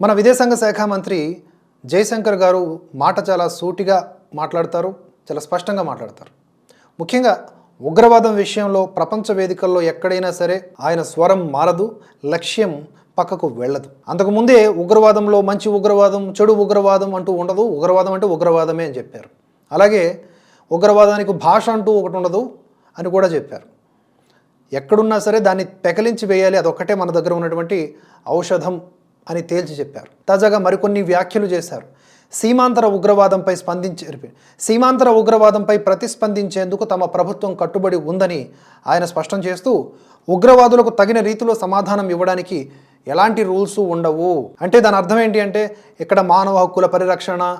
మన విదేశాంగ శాఖ మంత్రి జయశంకర్ గారు మాట చాలా సూటిగా మాట్లాడతారు చాలా స్పష్టంగా మాట్లాడతారు. ముఖ్యంగా ఉగ్రవాదం విషయంలో ప్రపంచ వేదికల్లో ఎక్కడైనా సరే ఆయన స్వరం మారదు లక్ష్యం పక్కకు వెళ్ళదు. అంతకుముందే ఉగ్రవాదంలో మంచి ఉగ్రవాదం చెడు ఉగ్రవాదం అంటూ ఉండదు ఉగ్రవాదం అంటే ఉగ్రవాదమే అని చెప్పారు. అలాగే ఉగ్రవాదానికి భాష అంటూ ఒకటి ఉండదు అని కూడా చెప్పారు. ఎక్కడున్నా సరే దాన్ని పెకలించి వేయాలి అదొక్కటే మన దగ్గర ఉన్నటువంటి ఔషధం అని తేల్చి చెప్పారు. తాజాగా మరికొన్ని వ్యాఖ్యలు చేశారు. సీమాంతర ఉగ్రవాదంపై స్పందించే సీమాంతర ఉగ్రవాదంపై ప్రతిస్పందించేందుకు తమ ప్రభుత్వం కట్టుబడి ఉందని ఆయన స్పష్టం చేస్తూ ఉగ్రవాదులకు తగిన రీతిలో సమాధానం ఇవ్వడానికి ఎలాంటి రూల్స్ ఉండవు. అంటే దాని అర్థం ఏంటి అంటే ఇక్కడ మానవ హక్కుల పరిరక్షణ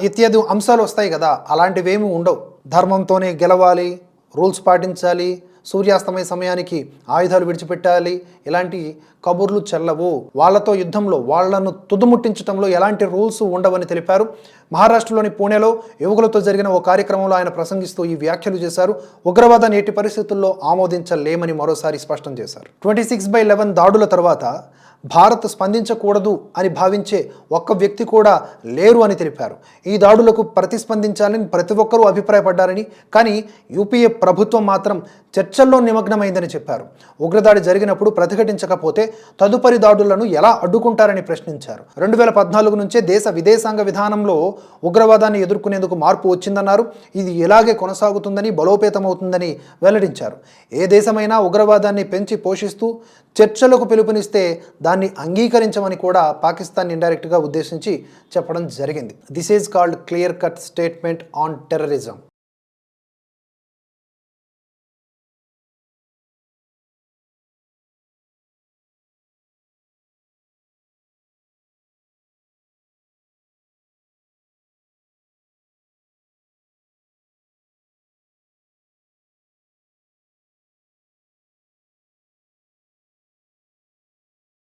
ఇత్యాది అంశాలు వస్తాయి కదా అలాంటివేమీ ఉండవు. ధర్మంతోనే గెలవాలి రూల్స్ పాటించాలి సూర్యాస్తమయ సమయానికి ఆయుధాలు విడిచిపెట్టాలి. ఇలాంటి కబుర్లు చెల్లవు. వాళ్ళతో యుద్ధంలో వాళ్ళను తుదుముట్టించడంలో ఎలాంటి రూల్స్ ఉండవని తెలిపారు. మహారాష్ట్రలోని పూణేలో యువకులతో జరిగిన ఓ కార్యక్రమంలో ఆయన ప్రసంగిస్తూ ఈ వ్యాఖ్యలు చేశారు. ఉగ్రవాదాన్ని ఎట్టి పరిస్థితుల్లో ఆమోదించలేమని మరోసారి స్పష్టం చేశారు. ట్వంటీ సిక్స్ బై లెవెన్ దాడుల తర్వాత భారత్ స్పందించకూడదు అని భావించే ఒక్క వ్యక్తి కూడా లేరు అని తెలిపారు. ఈ దాడులకు ప్రతిస్పందించాలని ప్రతి ఒక్కరూ అభిప్రాయపడ్డారని కానీ యూపీఏ ప్రభుత్వం మాత్రం చర్చల్లో నిమగ్నమైందని చెప్పారు. ఉగ్రదాడి జరిగినప్పుడు ప్రతిఘటించకపోతే తదుపరి దాడులను ఎలా అడ్డుకుంటారని ప్రశ్నించారు. రెండు వేల పద్నాలుగు నుంచే దేశ విదేశాంగ విధానంలో ఉగ్రవాదాన్ని ఎదుర్కొనేందుకు మార్పు వచ్చిందన్నారు. ఇది ఇలాగే కొనసాగుతుందని బలోపేతమవుతుందని వెల్లడించారు. ఏ దేశమైనా ఉగ్రవాదాన్ని పెంచి పోషిస్తూ చర్చలకు పిలుపునిస్తే దాన్ని అంగీకరించమని కూడా పాకిస్తాన్ ఇండైరెక్ట్గా ఉద్దేశించి చెప్పడం జరిగింది. This is called clear cut statement on terrorism